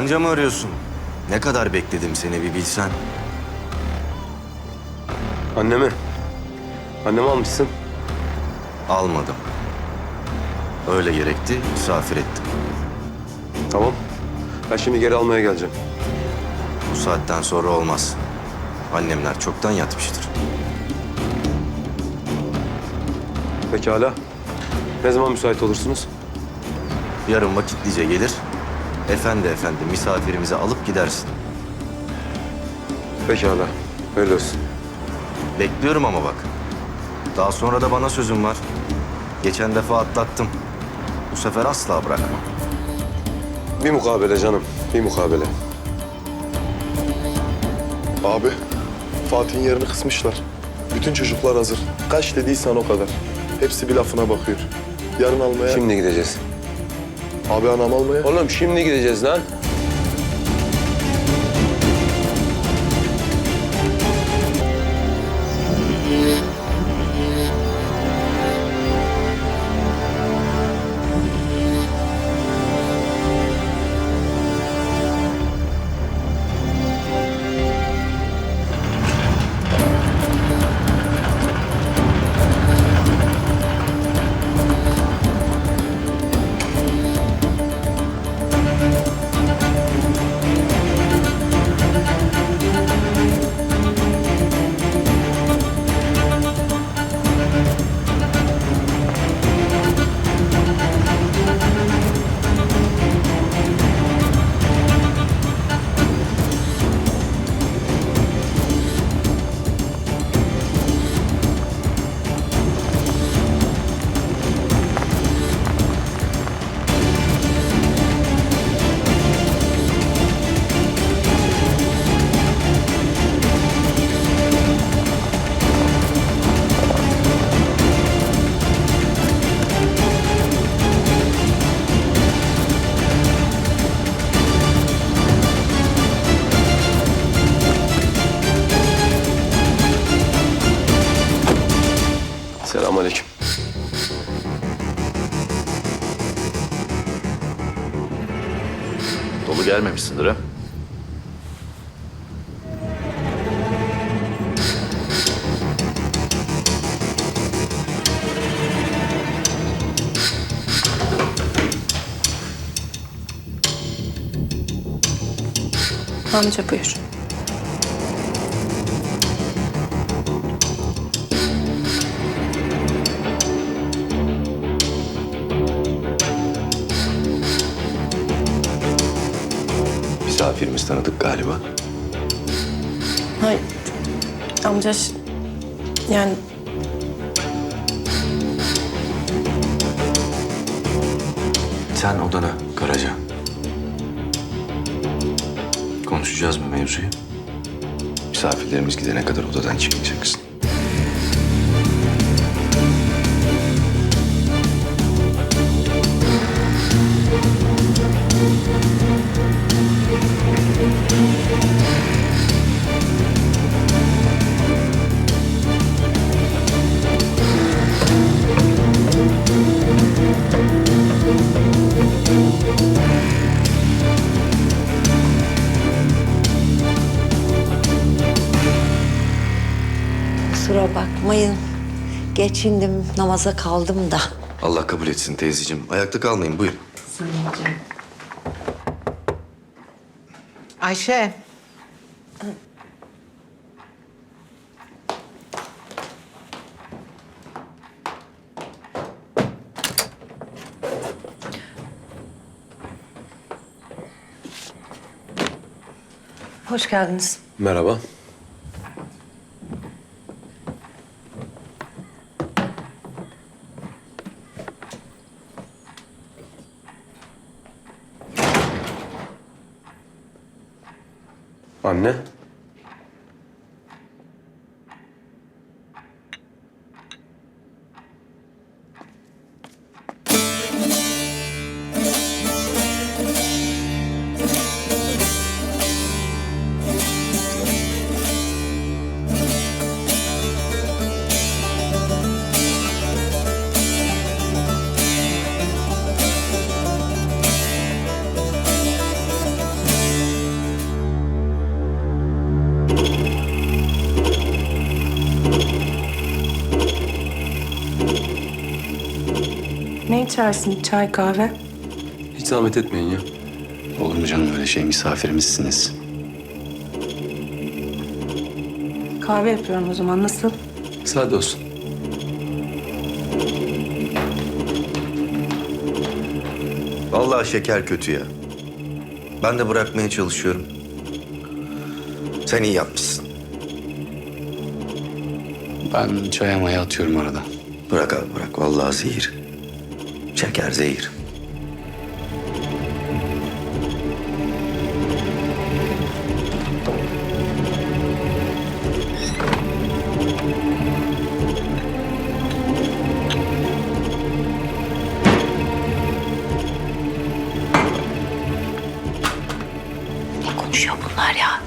Anca mı arıyorsun? Ne kadar bekledim seni bir bilsen. Annemi. Annemi almışsın. Almadım. Öyle gerekti, misafir ettim. Tamam. Ben şimdi geri almaya geleceğim. Bu saatten sonra olmaz. Annemler çoktan yatmıştır. Pekala. Ne zaman müsait olursunuz? Yarın vakitlice gelir, efendi efendi misafirimizi alıp gidersin. Pekala. Öyle olsun. Bekliyorum ama bak. Daha sonra da bana sözüm var. Geçen defa atlattım. Bu sefer asla bırakma. Bir mukabele canım. Bir mukabele. Abi, Fatih'in yerini kısmışlar. Bütün çocuklar hazır. Kaç dediysen o kadar. Hepsi bir lafına bakıyor. Yarın almaya... Şimdi gideceğiz. Abi anam almaya... Oğlum şimdi gideceğiz lan. Selamünaleyküm. Dolu gelmemişsindir ha? Amca buyur. Misafirimiz tanıdık galiba. Hayır. Amca yani Sen odana Karaca. Konuşacağız mı mevzuyu? Misafirlerimiz gidene kadar odadan çıkmayacaksın. Kusura bakmayın. Geçindim, namaza kaldım da. Allah kabul etsin teyzeciğim. Ayakta kalmayın buyurun. Ayşe. Hoş geldiniz. Merhaba. Anne. Ne içersin? Çay, kahve? Hiç zahmet etmeyin ya. Olur mu canım öyle şey misafirimizsiniz. Kahve yapıyorum o zaman. Nasıl? Sade olsun. Vallahi şeker kötü ya. Ben de bırakmaya çalışıyorum. Sen iyi yapmışsın. Ben çaya maya atıyorum arada. Bırak abi bırak. Vallahi zehir. Şeker zehir. Ne konuşuyor bunlar ya?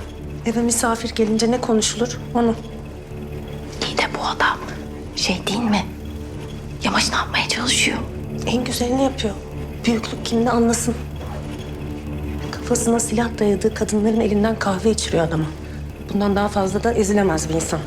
Eve misafir gelince ne konuşulur? Onu. İyi de bu adam şey değil mi? Yamaç ne yapmaya çalışıyor? En güzelini yapıyor. Büyüklük kimde anlasın. Kafasına silah dayadığı kadınların elinden kahve içiriyor adama. Bundan daha fazla da ezilemez bir insan.